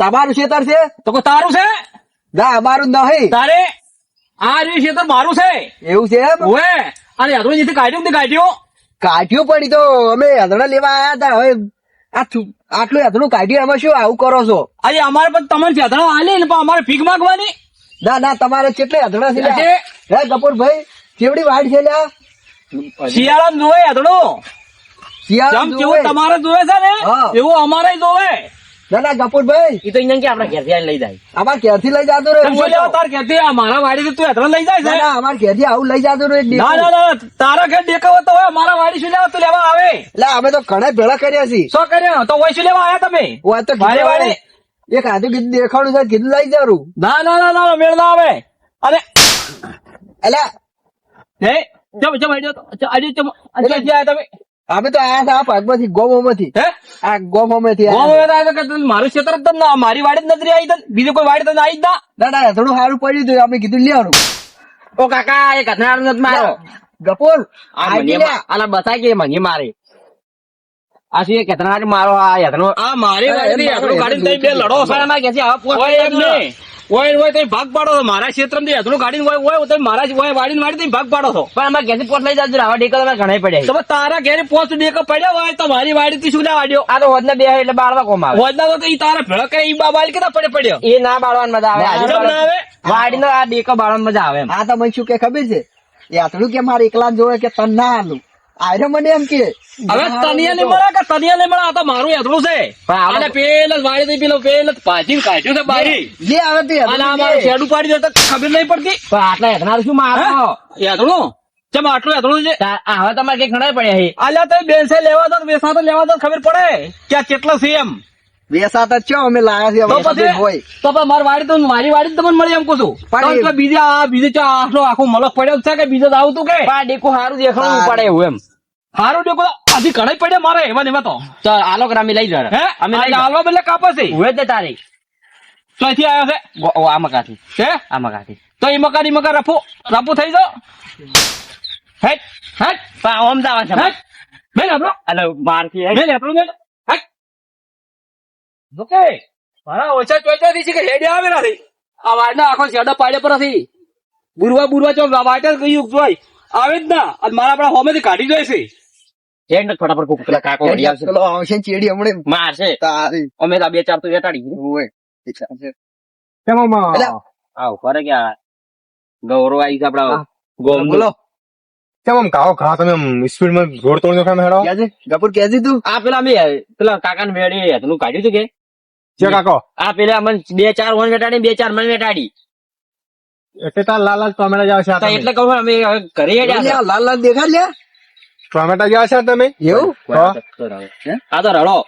તમારું ખેતર છે? તો કોઈ તારું છે? ના અમારું નહીં. તારે? આ રહ્યું ખેતર મારું છે? એવું છે એમ? અને યાદવ જેથી કાઢ્યું તે કાઢ્યું? કાઢ્યું પડી તો અમે હદડા લેવા આયા હતા. હવે આ આટલું હદડું કાઢ્યું એમાં શું આવું કરો છો? અરે અમારે પણ તમારે ફેદડા આલે ને પણ અમારે ફીક માંગવાની. ના ના તમારે કેટલે હદડા છે? હે કપૂરભાઈ કેવડી વાડ છે લ્યા? શિયાળામાં જોવે યાદડો શિયાળા જેમ જોવે. કેવું તમારે જોવે છે ને એવું અમારે જોવે. ના ના કપૂરભાઈ એ તો અહીંયા કે આપણે ઘેરથી લઈ જાય? અમાર ઘેરથી લઈ જતો રે તાર ઘેરથી? આ મારા વાડી તું એટલે લઈ જાય ના છે? ના અમાર ઘેરથી આવું લઈ જાતો રે ના. ના ના તારા ઘેર દેખાવો તો હોય મારા વાડી શું લેવા તું લેવા આવે? એટલે અમે તો ઘણા ભેળા કર્યા છીએ. શું કર્યા? તો હોય શું લેવા આયા તમે? હું આ તો મારી વાડી? એક હાથે કીધું દેખાડું છે કીધું લઈ જારું. ના ના ના ના મેળ ના આવે. અરે એટલે હે? ચમ ચમ આડ્યો તો. આજે ચમ આજે આયા તમે. અમે તો આયા હતા આ ભાગમાંથી ગોમોમાંથી. હે? આ ગોમોમાંથી ગોમ આયા. વેરા તો કે તું મારું ક્ષેત્ર જ ના મારી વાડી જ નથી આવી તને બીજી કોઈ વાડી તને આવી જ ના. ના ના થોડું સારું પડ્યું હતું અમે કીધું લેવાનું. ઓ કાકા એ કથનાર નથી મારો. ગપોર આ આલા બતાય કે મને મારે. આ શું એ કથનાર મારો આ યતનો આ મારી વાડી હેઠળું કાઢીને બે લડો માં કે છે આવા પોસ્ટ ઓય ઓય તમે ભાગ પાડો છો. મારા ક્ષેત્રમાં હેઠળું કાઢીને ઓય ઓય તમે મારા ઓય વાડીને વાડી તમે ભાગ પાડો છો. પણ અમારે ઘેરથી પોસ્ટ લઈ જાજો આવા ડેકા તમે ઘણા પડ્યા તો તમે તારા ઘેરે પોસ્ટ ડેકા પડ્યો હોય તો મારી વાડી થી શું લેવા વાડ્યો? આ તો હોદના બે એટલે બાળવા કોમ આવે. હોદના તો ઈ તારા ભેળો કે ઈ બાબાલ કેતા પડે પડ્યો? એ ના બાળવાની મજા આવે. આજે ના આવે? વાડીનો આ ડેકો બાળવાની મજા આવે આ તો મને શું કે ખબર છે? એ આટલું કે મારે એકલા જોવે કે તન ના આલું? આયરો મને એમ કે હવે તનિયા નહીં મળે કે તનિયા નહીં મળે? આ તો મારું હેઠળું છે. અને પેલા જ વાડી પેલો પેલો ભાજીને કાઢ્યું છે બારી. જે આવે તે અને આ મારું શેડ ઉપાડી દે તો ખબર નહીં પડતી. આટલા શું મારો ચમ આટલું હેઠળું છે? આ હવે તમારે કઈ ઘણા પડ્યા છે આલ્યા તો બેસે લેવા દો બેસા તો લેવા દો ખબર પડે કે આ કેટલો છે એમ. વેસાતા છો અમે લાયા છે તો હોય. તો મારી વાડી તો મારી વાડી તમને મળી એમ કહું છું. તો બીજા બીજે ચા આખો આખો મલક પડ્યો છે કે બીજો આવું આવતું કે? ડેકો સારું દેખાડવું પડે એવું એમ. હારું ડેકો હજી કડાઈ પડ્યા મારે એમાં ને તો. તો આલો ગ્રામી લઈ જરા હે? અમે લઈ આલો બલે બદલે કાપે છે ઉવે તે તારી ચોથી આવ્યો છે? ઓ, આ મકાથી. હે? આ મકાથી. તો એ મકાનની મકાન રફો રફુ થઈ જાઓ. હેટ હેટ. પા ઓમ જવા છે. હેટ. બેન આપણો એટલે મારથી હે. બેન આપણો બેન. હેટ. ઓકે. મારા ઓછા ચોચા થી છે કે હેડે આવે નથી. આ વાડના આખો શેડો પાડે પર નથી. બુરવા બુરવા ચો વાટે કયું જોઈ આવે જ ના. અને મારા આપણા હોમેથી કાઢી જાય છે. હેડ ને ફટાફટ કોક પેલા કાકો વળી આવશે. પેલો આવશે ચેડી હમણે. મારશે. તારી. અમે તો બે ચાર તો વેટાડી હોય એ ચાલશે. ચમો આવ કરે કે ગૌરવ આવી આપડા ગોમ બોલો. ચમમ કાઓ ખા તમે સ્પીડમાં જોડ તોડ ખામે હેડો? ક્યાં ગપુર ક્યાં તું? આ પેલા અમે પેલા કાકા ને મેળી હેતનું કાઢ્યું કે? કાકો. આ પેલા અમને બે ચાર વન વેટાડી બે ચાર મન વેટાડી. એટલે તાર લાલ લાલ ટોમેટા જાવ છે. એટલે કહું અમે કરી ઘરે લાલ લાલ દેખાડ લ્યા. ટોમેટા જેવા છે તમે? એવું? હા. આ તો રડો.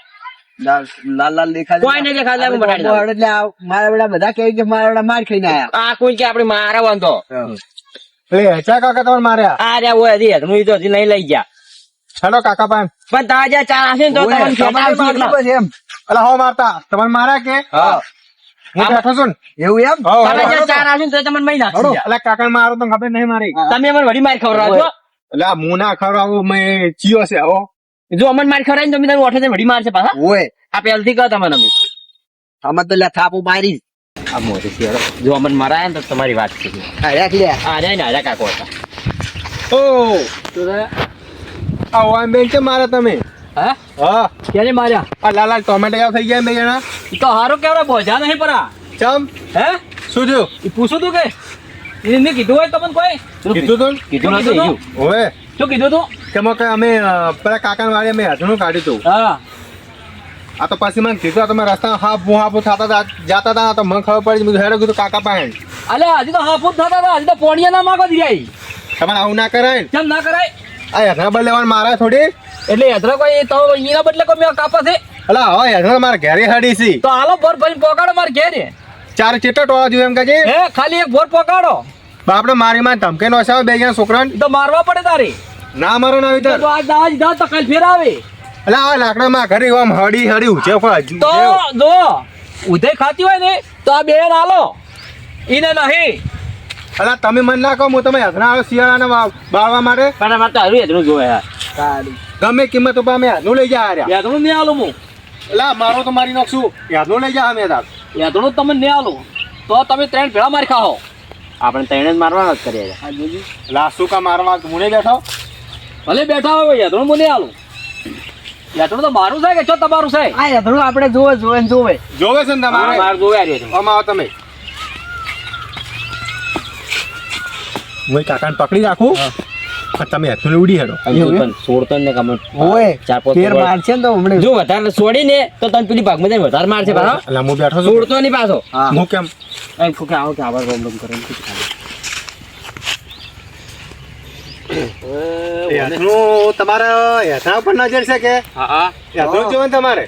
લાલ લાલ લાલ કોઈ નહીં દેખાડે, હું બતાડી એટલે મારા બેડા બધા કહે કે મારા બેડા માર ખાઈને આયા. આ કોઈ કે આપડે મારા વાંધો? એટલે હેચા કાકા તમે માર્યા? આ હજી તો હજી નહીં લઈ ગયા. હેડો કાકા પાન. પણ તારા ચાર ને તો તમને એમ. હો મારતા. તમે માર્યા કે? હા. હું બેઠો છું એવું એમ? હો, તારા હેડો. જ્યાં ચાર ને તો તમને મહી નાખશે કાકા મારો તો ખબર નહીં મારી. તમે અમને વળી માર એટલે આ મોના ના મેં ચિયો છે હો. જો અમન માર ખવડાવીને ને તમે તમે ઓઠે વડી મારશે પાછા? ઓય. આ પહેલથી કહો તમે અમે આમાં તો લ્યા થાપુ મારી આ મોરે છે જો અમન મારાય ને તો તમારી વાત છે. લ્યા આ રહ્યા ને આજા કાકો હતા. ઓ. આ ઓમ બેન છે મારા તમે? હે? હા. ક્યારે માર્યા? આ લાલ ટોમેટો થઈ ગયા બે જણા તો હારું કેવડા બોજા નહીં પરા. ચમ. હે? શું થયું? એ પૂછું તું કે? એને કીધું હોય તમને કોઈ. કીધું તું કીધું કીધું નથી? ઓવે શું કીધું તું? કેમ કે અમે પેલા કાકા વાળી અમે હાથનું કાઢ્યું હતું હા. આ તો પછી મને કીધું તમે રસ્તા હાફ હાફ થતા હતા જાતા હતા તો મને ખબર પડી મેં હેડો કીધું કાકા પાસે અલે હજી તો હાફૂટ થતા હતા હજી તો પોણિયા ના માગો દિયાઈ તમારે આવું ના કરાય કેમ ના કરાય? આ હેઠળ પર લેવાનું મારે થોડી? એટલે યાત્રા કોઈ તો એના બદલે કોઈ મેં કાપા છે? અલા હવે હેઠળ મારે ઘેરે હડી છે. તો હાલો ભોર ભાઈ પોકાડો મારે ઘેરે. ચાર ચેટો ટોળા જોયું એમ કાજે હે ખાલી એક ભોર પોકાડો. બાપડે મારી માં ધમકે નો છે બે જણા છોકરા તો મારવા પડે તારે. ના મારો ના વિચાર તો આજ દાજ દીધા તો કાલ ફેર આવે એટલે આ લાકડા માં ઘરે આમ હડી હડી ઉછે પણ તો જો ઉધય ખાતી હોય ને તો આ બે હાલો. ઈને નહીં. અલા તમે મન ના કહો હું તમે હેઠળ આવ્યો શિયાળાને બાળવા માટે? પણ માટે આવી હેતનું જોવે યાર. ગમે કિંમત ઉપર અમે હેઠનું લઈ જાય રહ્યા યાદનું નહીં હાલું હું. અલા મારો તો મારી નાખશું હેઠનું લઈ જા અમે તાર. યાદણું તમે નહીં આલો. તો તમે ત્રણ ભેળા મારી ખાઓ આપણે ત્રણે જ મારવાના જ કરીએ આ જોજો. લાસુ કા મારવા મુને બેઠો? ભલે બેઠા હોય યાદણું મુને આલો. યાદણું તો મારું છે કે છો તમારું છે? આ યાદણું આપણે જોવે જોવે જોવે. જોવે છે ને તમારે? માર જોવે આ રહ્યો આમાં આવો તમે. હું કાકાને પકડી રાખું? તમે હેઠું ઉડી હેડો. સોડતો છોડતો ને કમ ઓય ચાર પાંચ ફેર. મારશે ને તો હમણાં. જો વધારે છોડીને તો તને પેલી ભાગમાં જઈને વધારે મારશે પાછો. એટલે હું બેઠો છું. છોડતો નહીં પાછો હું કેમ? એમ કહું আমাকে আবার એમ કીધું ખાલી. હેઠું તમારે હેઠા ઉપર નજર છે કે હા હા હેઠું જોવે તમારે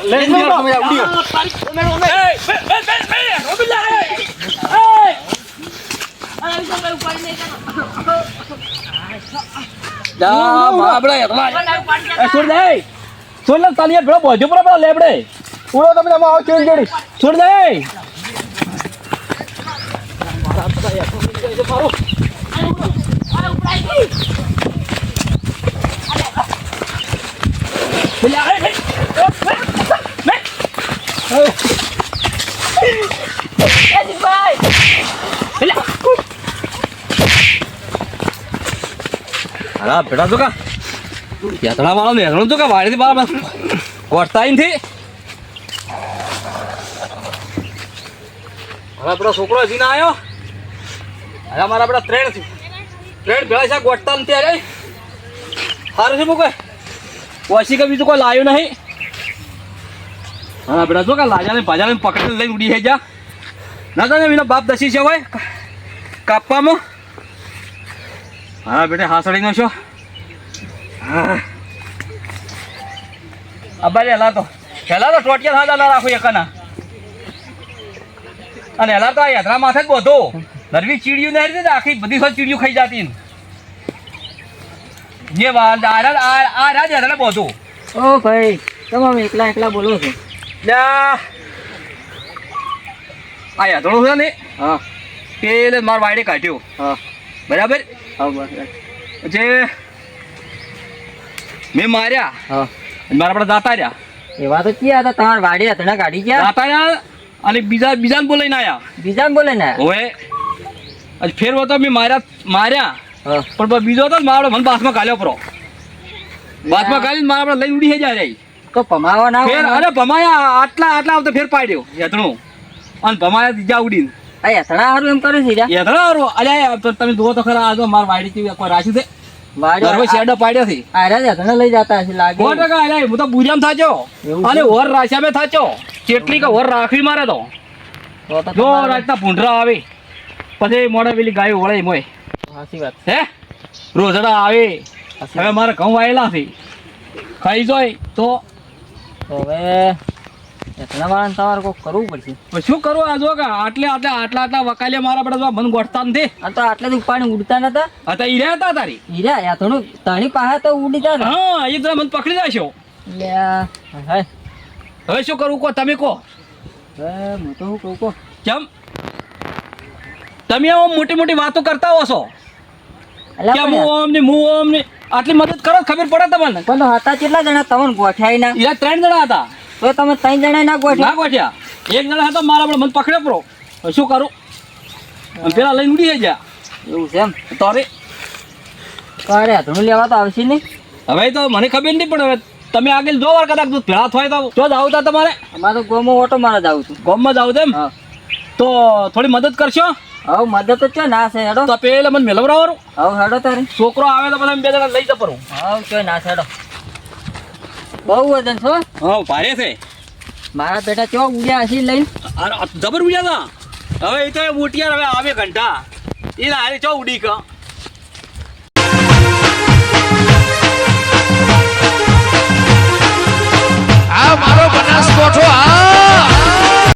લઈ જ બેઠો તમે ઉડી છોડ દે છોડ લે તાલી ભેળો બોજો પર લેબડે ઉડો તમે તમે આવો ચેન જોડી છોડ દે હા બેટા તો કા? યાત્રા વાળો નેહણું તો કા? વાડીથી બાર કોટતા થી હવે આપણો છોકરો હજી ના આવ્યો હવે અમારા આપણા છે. ત્રણ ભેળા છે ગોઠતા નથી અરે સારું છે મૂકે? ઓછી કે બીજું કોઈ લાવ્યું નહીં? હા બેટા શું કે લાજાને ભાજાને પકડી લઈને ઉડી જા. ના તને એનો બાપ દસી છે હોય. કાપવામાં. હા, બેટા હાસડીનો છો. હા. અબારે હેલા તો હેલા તો ટોટિયા થા ના રાખો એકના. અને એલા તો આ યાત્રા માથે જ બધો. નરવી ચીડિયું નહીં રીતે આખી બધી સો ચીડિયું ખાઈ જતી ને. જે વાત આ રાજ આ- રાજ યાત્રા બધો. ઓ ભાઈ તમે એકલા એકલા બોલો છો? આ યાત્રો છે ને? હા. તે મારા વાડે કાઢ્યો. હા. બરાબર? હા બરાબર. જે મેં માર્યા હા. મારા આપણે દાતા રહ્યા. એવા તો ક્યાં હતા? તમારા વાડી હતા કાઢી ગયા દાતા રહ્યા અને બીજા બીજાને બોલાઈને આયા. બીજા બોલે ને ઓએ આજ ફેર હતો મેં માર્યા માર્યા. પણ બીજો હતો ને મારો મને બાથમાં કાલ્યો પરો બાથમાં કાલી મારા આપણે લઈ ઉડી જાય જાય તો પમાવા ના ફેર અરે પમાયા આટલા આટલા આવતા ફેર પાડ્યો યતણું અને ભમાયા બીજા ઉડીને. આ યાત્રા હારું એમ કરે છે. યતણા હારું. અલ્યા તમે જુઓ તો ખરા આ જો માર વાડી કોઈ રાખ્યું છે? ગર્ભ શેડો પાડ્યો છે. આર્યા યાત્રા લઈ જતા હશે લાગે. સો ટકા અલ્યા હું તો બુજામ થાચો. અને ઓર રાશ્યા મેં થાચો. કેટલી કે ઓર રાખવી મારે તો. જો તમારે- ભૂંડરા આવે. પછી મોડે પેલી ગાય વળે મોય. સાચી વાત. હે? રોજડા આવે. હવે મારે ઘઉં વાયેલા છે. ખાઈ જોય તો હવે યાત્રા વાળાને તમારે કોક કરવું પડશે. શું કરવું? આ જો કે આટલે આટલે આટલા આટલા વકાલિયા મારા પડે મન ગોઠતા નથી. આ તો આટલા તો ઉપાડી ઉડતા નતા. હતા તારી. હીરા યાત્રાનું તાણી પાસે તો ઉડી જાય હા મને પકડી જશો. હવે શું કરવું કો તમે કહો. હું તો શું કહું કહો. કેમ? તમે આમ મોટી મોટી વાતો કરતા હો છો. કે હું ઓમ ને હું ઓમ ને આટલી મદદ કરો ખબર પડે તમને. પણ હતા કેટલા જણા? તમને ગોઠાઈ ના. ત્રણ જણા હતા. તો તમે ત્રણ જણા ના ના ગોઠ્યા. ગોઠ્યા એક જણા હતો મારા આપણે મન પકડે પરો. શું કરું? અને પેલા લઈને ઉડી ગયા. એવું છે એમ? તારે તારે અરે લેવા તો આવશે નહીં. હવે તો મને ખબર નહીં પણ હવે તમે આગળ જો વાર કદાચ જો ભેળા થાય તો જો જ આવતા તમારે. અમારે તો ગોમાં ઓટો મારા જાઉં છું ગોમમાં જ તેમ એમ? તો થોડી મદદ કરશો? હવે મદદ તો ક્યાં ના છે હેડો. તો પેલા મને મેલવરાવાનું હવે હેડો તારે. છોકરો આવે તો બધા બે જણા લઈ જપરું હવે ક્યાં ના છે હેડો. બહુ વજન છો હા ભારે છે. મારા બેટા ચો ઉડ્યા હસી લઈને? જબર ઉડ્યા હતા હવે એ તો એ બુટિયાર હવે આવે ઘંટા. એ હારે ચો ઉડી કા. આ મારો બનાસકોઠો આ